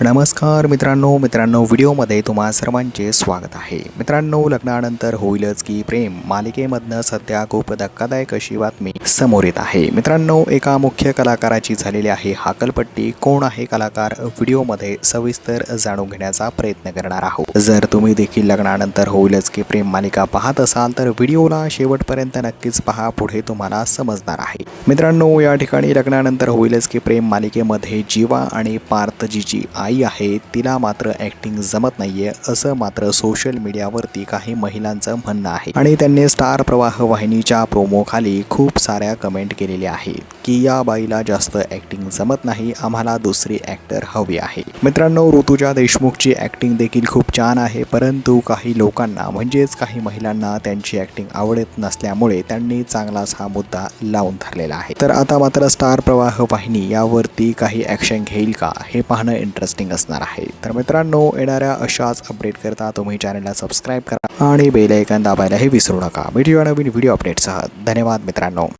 नमस्कार मित्रांनो मित्रांनो व्हिडिओमध्ये तुम्हा सर्वांचे स्वागत आहे. मित्रांनो लग्नानंतर होईलच की प्रेम. मालिकेमधनं सध्या खूप धक्कादायक अशी बातमी समोर येत आहे. मित्रांनो एका मुख्य कलाकाराची झालेली आहे हाकलपट्टी कोण आहे कलाकार? व्हिडिओमध्ये सविस्तर जाणून घेण्याचा प्रयत्न करणार आहोत. जर तुम्ही देखील लग्नानंतर होईलच की प्रेम मालिका पाहत असाल तर व्हिडिओला शेवटपर्यंत नक्कीच पहा. पुढे तुम्हाला समजणार आहे. मित्रांनो या ठिकाणी लग्नानंतर होईलच की प्रेम मालिकेमध्ये जीवा आणि पार्थजीची आई आहे तिला मात्र ऍक्टिंग जमत नाहीये असं मात्र सोशल मीडियावरती काही महिलांचं म्हणणं आहे. आणि त्यांनी स्टार प्रवाह वाहिनीच्या प्रोमो खाली खूप साऱ्या कमेंट केलेल्या आहेत की या बाईला जास्त ऍक्टिंग जमत नाही आम्हाला दुसरी ऍक्टर हवी आहे. मित्रांनो ऋतुजा देशमुखची ऍक्टिंग देखील खूप छान आहे परंतु काही लोकांना म्हणजेच काही महिलांना त्यांची ऍक्टिंग आवडत नसल्यामुळे त्यांनी चांगलाच हा मुद्दा लावून धरलेला आहे. तर आता मात्र स्टार प्रवाह वाहिनी यावरती काही ॲक्शन घेईल का हे पाहणं इंटरेस्टिंग असणार आहे. तर मित्रांनो येणाऱ्या अशाच अपडेट करता तुम्ही चॅनलला सबस्क्राईब करा आणि बेलायकन दाबायलाही विसरू नका. भेटूया नवीन व्हिडिओ अपडेटसह धन्यवाद मित्रांनो.